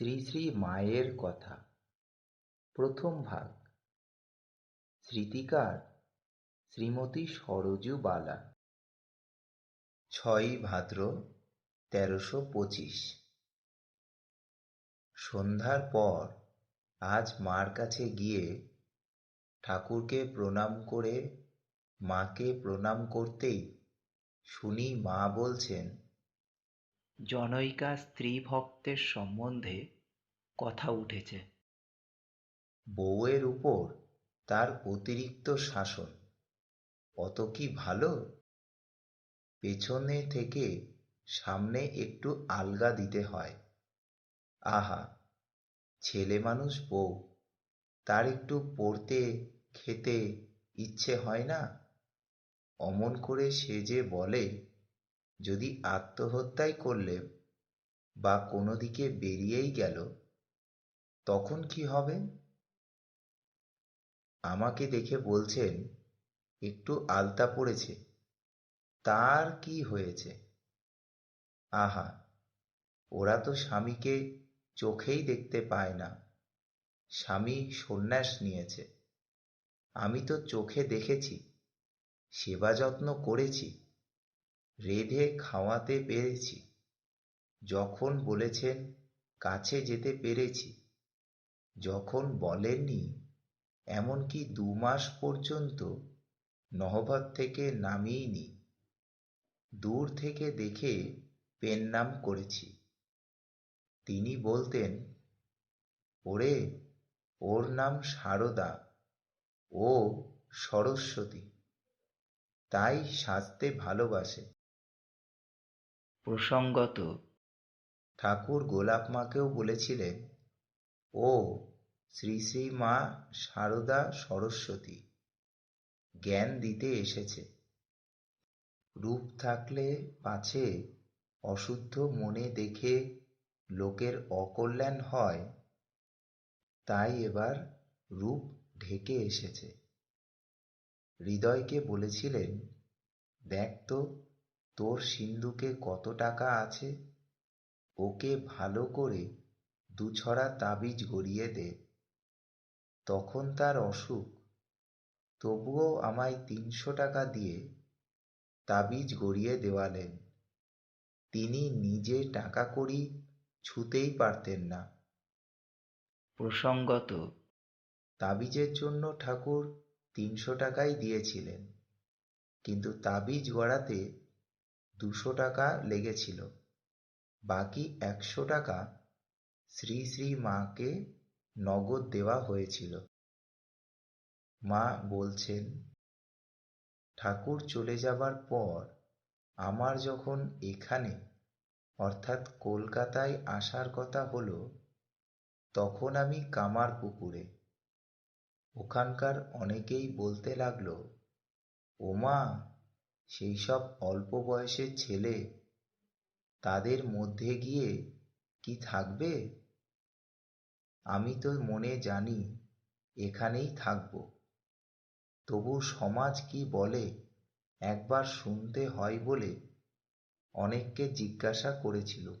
শ্রী শ্রী মায়ের কথা। প্রথম ভাগ। স্মৃতিকার শ্রীমতী সরজু বালা। ছয়ই ভাদ্র তেরোশো পঁচিশ। সন্ধ্যার পর আজ মার কাছে গিয়ে ঠাকুরকে প্রণাম করে মাকে প্রণাম করতেই শুনি মা বলছেন জনৈকা স্ত্রী ভক্তের সম্বন্ধে কথা উঠেছে। বউয়ের উপর তার অতিরিক্ত শাসন, অত কি ভালো? পেছনে থেকে সামনে একটু আলগা দিতে হয়। আহা, ছেলে মানুষ বউ, তার একটু পড়তে খেতে ইচ্ছে হয় না? অমন করে সে যে বলে যদি আত্মহত্যাই করলে বা কোনো দিকে বেরিয়েই গেল, তখন কি হবে? আমাকে দেখে বলছেন, একটু আলতা পড়েছে। তার কি হয়েছে? আহা, ওরা তো স্বামীকে চোখেই দেখতে পায় না। স্বামী সন্ন্যাস নিয়েছে। আমি তো চোখে দেখেছি, সেবা যত্ন করেছি। রেঁধে খাওয়াতে পেরেছি। যখন বলেছেন, কাছে যেতে পেরেছি। যখন বলেননি, এমনকি দু মাস পর্যন্ত নহবত থেকে নামিয়েইনি দূর থেকে দেখে পেন নাম করেছি। তিনি বলতেন, ওরে, ওর নাম সারদা, ও সরস্বতী। তাই সাজতে ভালোবাসে। প্রসঙ্গত, ঠাকুর গোলাপ মাকেও বলেছিলেন ও, শ্রী শ্রী মা সারদা সরস্বতী, জ্ঞান দিতে এসেছে। রূপ থাকলে পাছে অশুদ্ধ মনে দেখে লোকের অকল্যাণ হয়, তাই এবার রূপ ঢেকে এসেছে। হৃদয়কে বলেছিলেন, দেখ তো তোর সিন্ধুকে কত টাকা আছে? ওকে ভালো করে দুছড়া তাবিজ গড়িয়ে দে। তখন তার অসুখ। তবুও আমায় তিনশো টাকা দিয়ে তাবিজ গড়িয়ে দেওয়ালেন। তিনি নিজে টাকা করি ছুতেই পারতেন না। প্রসঙ্গত তাবিজের জন্য ঠাকুর তিনশো টাকাই দিয়েছিলেন। কিন্তু তাবিজ গড়াতে দুশো টাকা লেগেছিল। বাকি একশো টাকা শ্রী শ্রী মাকে নগদ দেওয়া হয়েছিল। মা বলছেন, ঠাকুর চলে যাবার পর আমার যখন এখানে, অর্থাৎ কলকাতায় আসার কথা হলো, তখন আমি কামার পুকুরে ওখানকার অনেকেই বলতে লাগল, ওমা সেই সব অল্প বয়সের ছেলে তাদের মধ্যে গিয়ে কি থাকবে? আমি তো মনে জানি এখানেই থাকব। তবু সমাজ কি বলে একবার শুনতে হয় বলে অনেককে জিজ্ঞাসা করেছিল।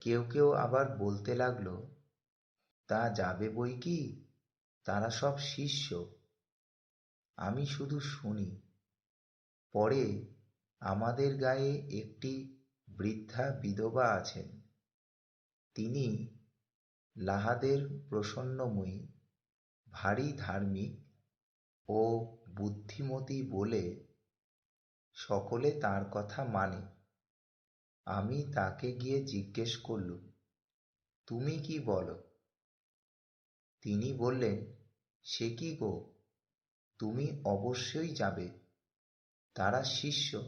কেউ কেউ আবার বলতে লাগল, তা যাবে বই কি? তারা সব শিষ্য। আমি শুধু শুনি। পরে আমাদের গায়ে একটি বৃদ্ধা বিধবা আছেন। তিনি লাহাদের প্রসন্নময়ী, ভারী ধার্মিক ও বুদ্ধিমতী বলে সকলে তার কথা মানে। আমি তাকে গিয়ে জিজ্ঞেস করলুম, তুমি কি বলো? তিনি বললেন, সে কি গো? তুমি অবশ্যই যাবে। তারা শিষ্য,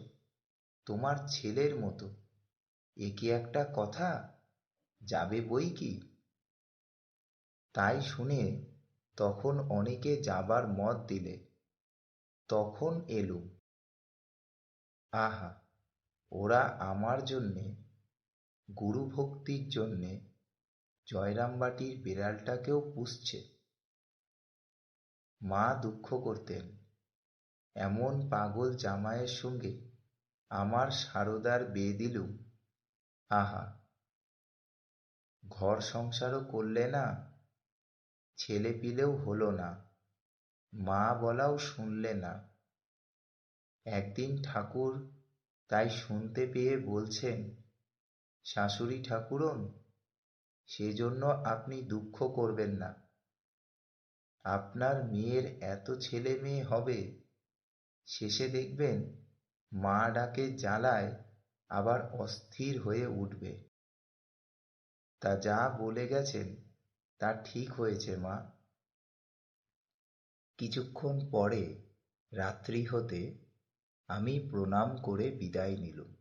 তোমার ছেলের মতো। এ কি একটা কথা? যাবে বই কি? তাই শুনে তখন অনেকে যাবার মত দিলে, তখন এলুম আহা, ওরা আমার জন্যে গুরুভক্তির জন্যে জয়রামবাটির বিড়ালটাকেও পুষছে। মা দুঃখ করতেন। এমন পাগল জামাইয়ের সঙ্গে আমার সারদার বিয়ে দিলুম? আহা, ঘর সংসারও করলে না, ছেলে পিলেও হলো না, মা বলাও শুনলে না। একদিন ঠাকুর তাই শুনতে পেয়ে বলছেন, শাশুড়ি ঠাকুরন, সেজন্য আপনি দুঃখ করবেন না। আপনার মেয়ের এত ছেলে মেয়ে হবে শেষে দেখবেন মা ডাকে জ্বালায় আবার অস্থির হয়ে উঠবে। তা যা বলে গেছেন, তা ঠিক হয়েছে, মা। কিছুক্ষণ পরে রাত্রি হতে আমি প্রণাম করে বিদায় নিলুম।